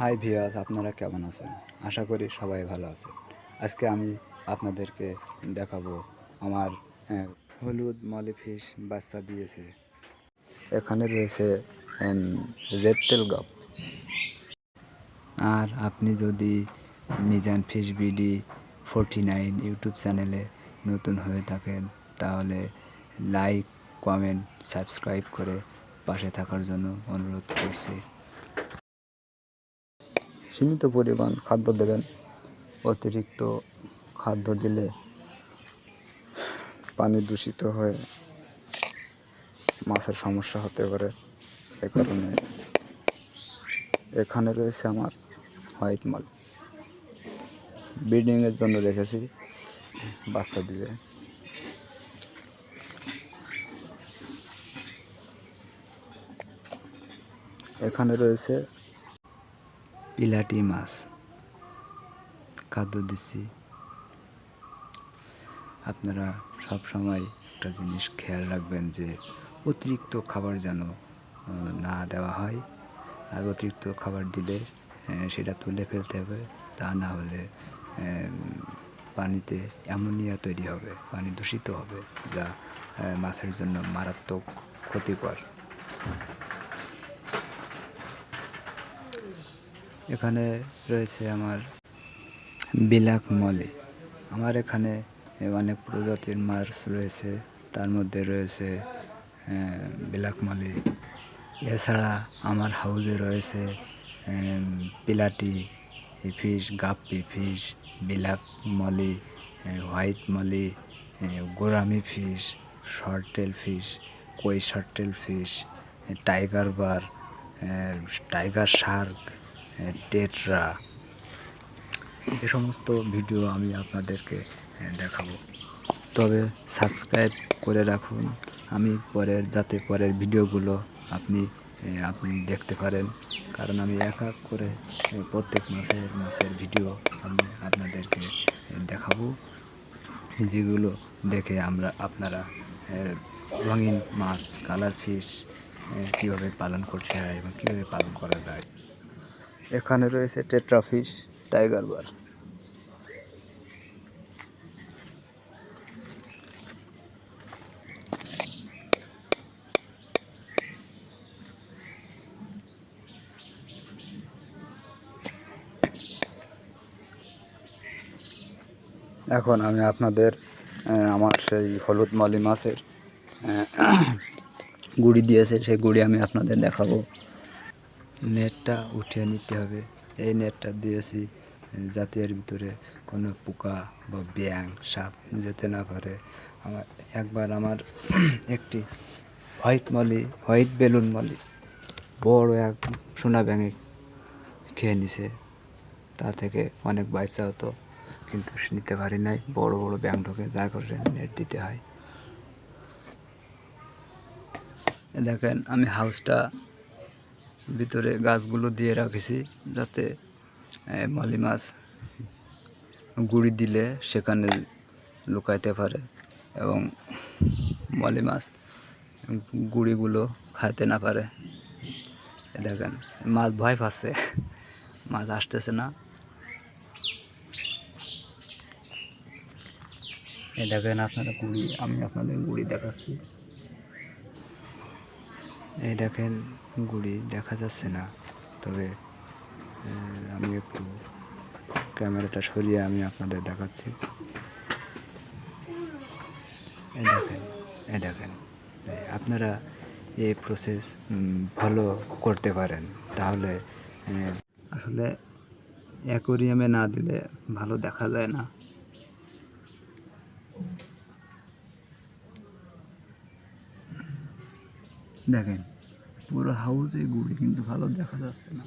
High ভিয়াস আপনারা কেমন আছেন? আশা করি সবাই ভালো আছেন। আজকে আমি আপনাদেরকে দেখাবো আমার হলুদ মলি ফিশ বাচ্চা দিয়েছে। এখানে রয়েছে রেপটেল গপ আর আপনি যদি Mizan fish BD forty nine YouTube চ্যানেলে নতুন হয়ে থাকেন, তাহলে লাইক কমেন্ট সাবস্ক্রাইব করে পাশে থাকার জন্য অনুরোধ করছি। সীমিত পরিমাণ খাদ্য দেবেন। অতিরিক্ত খাদ্য দিলে পানি দূষিত হয়ে মাছের সমস্যা হতে পারে। এ কারণে এখানে রয়েছে আমার হোয়াইট মাল। ব্রিডিংয়ের জন্য রেখেছি, বাচ্চা দিবে। এখানে রয়েছে পিলাটি মাছ খাদ্য দিচ্ছি। আপনারা সব সময় একটা জিনিস খেয়াল রাখবেন যে অতিরিক্ত খাবার যেন না দেওয়া হয়। আর অতিরিক্ত খাবার দিলে সেটা তুলে ফেলতে হবে। তা না হলে পানিতে অ্যামোনিয়া তৈরি হবে, পানি দূষিত হবে, যা মাছের জন্য মারাত্মক ক্ষতিকর। এখানে রয়েছে আমার বিলাক মলি। আমার এখানে অনেক প্রজাতির মাছ রয়েছে। তার মধ্যে রয়েছে বিলাক মলি। এছাড়া আমার হাউজে রয়েছে platy fish, guppy fish, black molly white molly gourami fish, short tail fish, koi short tail fish tiger bar tiger shark tetra এ সমস্ত ভিডিও আমি আপনাদেরকে আহ, দেখাবো। তবে সাবস্ক্রাইব করে রাখুন। আমি পরের যাতে পরের ভিডিওগুলো আপনি আপনি দেখতে পারেন। কারণ আমি এক এক করে প্রত্যেক মাসের মাসের ভিডিও আমি আপনাদেরকে দেখাবো। যেগুলো দেখে আমরা আপনারা রঙিন মাছ কালার ফিশ কীভাবে পালন করতে হয় এবং কীভাবে পালন করা যায়। এখানে রয়েছে টেট্রা ফিশ, টাইগার বার। এখন আমি আপনাদের আমার সেই হলুদ মলি মাছের গুড়ি দিয়েছে, সেই গুড়ি আমি আপনাদের দেখাবো। নেটটা উঠিয়ে নিতে হবে। এই নেটটা দিয়েছি যাতে এর ভিতরে কোনো পোকা বা ব্যাং সাপ যেতে না পারে। আমার একবার আমার একটি white molly, white balloon molly, বড় এক সোনা ব্যাঙে খেয়ে নিছে। তা থেকে অনেক বাচ্চা হতো, কিন্তু নিতে পারি নাই। বড় বড় ব্যাং ঢোকে যা করে নেট দিতে হয়। দেখেন, আমি হাউসটা ভিতরে গাছগুলো দিয়ে রাখেছি যাতে মালি মাছ গুড়ি দিলে সেখানে লুকাইতে পারে এবং মলি মাছ গুড়িগুলো খাইতে না পারে। এ দেখেন, মাছ ভয় পাচ্ছে, মাছ আসতেছে না। এই দেখেন আপনারা গুড়ি, আমি আপনাদের গুড়ি দেখাচ্ছি। এই দেখেন, গুড়ি দেখা যাচ্ছে না। তবে আমি একটু ক্যামেরাটা সরিয়ে আমি আপনাদের দেখাচ্ছি। এই দেখেন এই দেখেন আপনারা এই প্রসেস ভালো করতে পারেন। তাহলে আসলে অ্যাকোরিয়ামে না দিলে ভালো দেখা যায় না। দেখেন পুরো হাউসে গুড়ি কিন্তু ভালো দেখা যাচ্ছে না।